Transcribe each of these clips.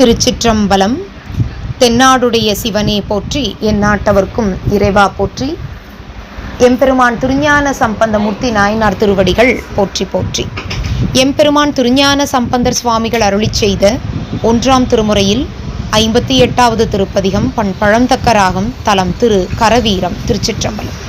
திருச்சிற்றம்பலம் தென்னாடுடைய சிவனே போற்றி எந்நாட்டவர்க்கும் இறைவா போற்றி. எம்பெருமான் திருஞான சம்பந்தமூர்த்தி நாயனார் திருவடிகள் போற்றி போற்றி. எம்பெருமான் திருஞான சம்பந்தர் சுவாமிகள் அருளிச் செய்த ஒன்றாம் திருமுறையில் ஐம்பத்தி எட்டாவது திருப்பதிகம் பண் பழந்தக்கராகம் தலம் திரு கரவீரம் திருச்சிற்றம்பலம்.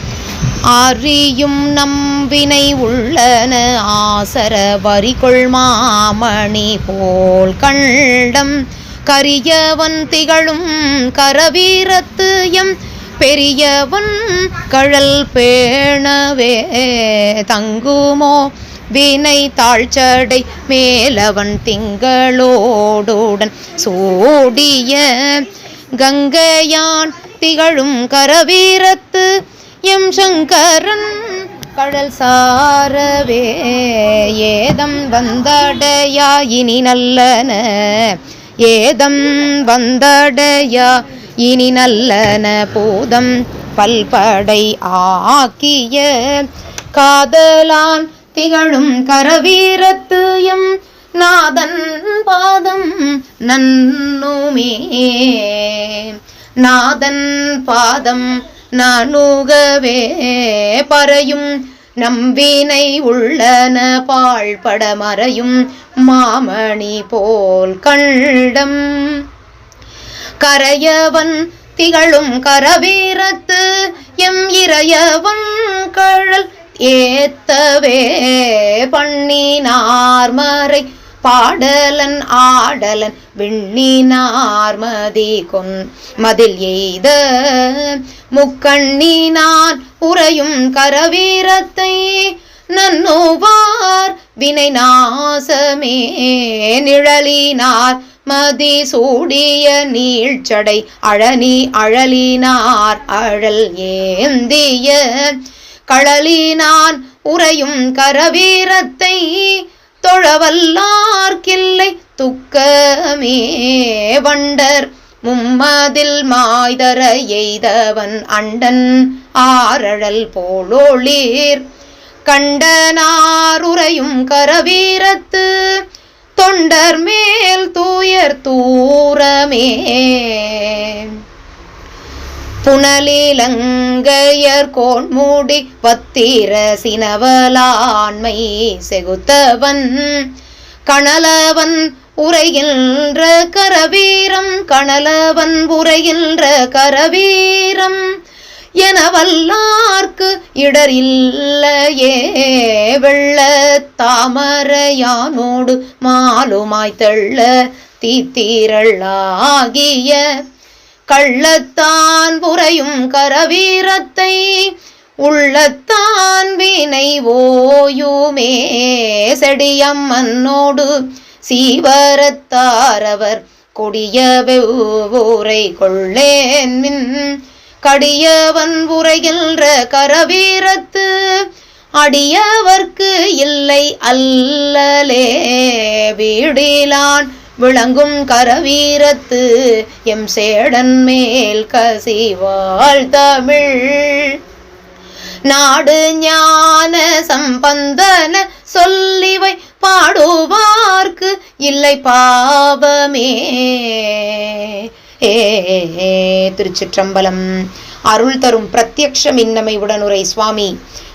அறியும் நம்பினை உள்ளன. ஆசர வரிகொள் மாமணி போல் கண்டம். கரியவன் திகழும் கரவீரத்து எம் பெரியவன் கழல் பேணவே தங்குமோ? வினை தாழ்ச்சடை மேலவன் திங்களோடுடன். சோடிய கங்கையான் திகழும் கரவீரத்து எம் சங்கரன் கடல் சாரவே ஏதம் வந்தடையா இனி நல்லன? ஏதம் வந்தடையா இனி நல்லன? போதம் பல்படை ஆக்கிய காதலான் திகழும் கரவீரத்து எம் நாதன் பாதம் நன்னுமே. நாதன் பாதம் நானுகவே பறையும் நம்பினை உள்ளன பாழ்பட மறையும் மாமணி போல் கண்டம். கரையவன் திகழும் கரவீரத்து எம் இறையவன் கழல் ஏத்தவே பண்ணினார்மறை பாடலன் ஆடலன் விண்ணினார் மதி கொன் மதில் எய்த முக்கண்ணினான் உறையும் கரவீரத்தை நன்னோவார். வினை நாசமே நிழலினார் மதி சூடிய நீழ்ச்சடை அழனி அழலினார். அழல் ஏந்திய களலினான் உறையும் கரவீரத்தை தொழவல்லார்க்கில்லை துக்கமே வண்டர். மும்மதில் மாய்தர எய்தவன் அண்டன் ஆரழல் போலோளீர். கண்டனாருரையும் கரவீரத்து தொண்டர் மேல் தூயர் தூரமே. புனலிலங்கையர் கோன்மூடி பத்திர சினவலாண்மை செகுத்தவன். கணலவன் உரைகின்ற கரவீரம் கணலவன் உரைகின்ற கரவீரம். என வல்லார்க்கு இடரில்லையே வெள்ள தாமரையானோடு மாலுமாய்த்தள்ள தள்ள கள்ளத்தான் புரையும் கரவீரத்தை உள்ளத்தான் வினை ஓயுமே செடியம்மன்னோடு சீவரத்தாரவர் கொடிய வெவ்வூரை கொள்ளேன் மின் கடியவன் உரைகின்ற கரவீரத்து அடியவர்க்கு இல்லை அல்லலே வீடிலான். விளங்கும் கரவீரத்து எம் சேடன் மேல் கசிவாள் தமிழ். நாடு ஞான சம்பந்தன சொல்லிவை பாடுவார்க்கு இல்லை பாவமே. ஏ திருச்சிற்றம்பலம். அருள் தரும் பிரத்யக்ஷம் இன்னமை உடனுரை சுவாமி.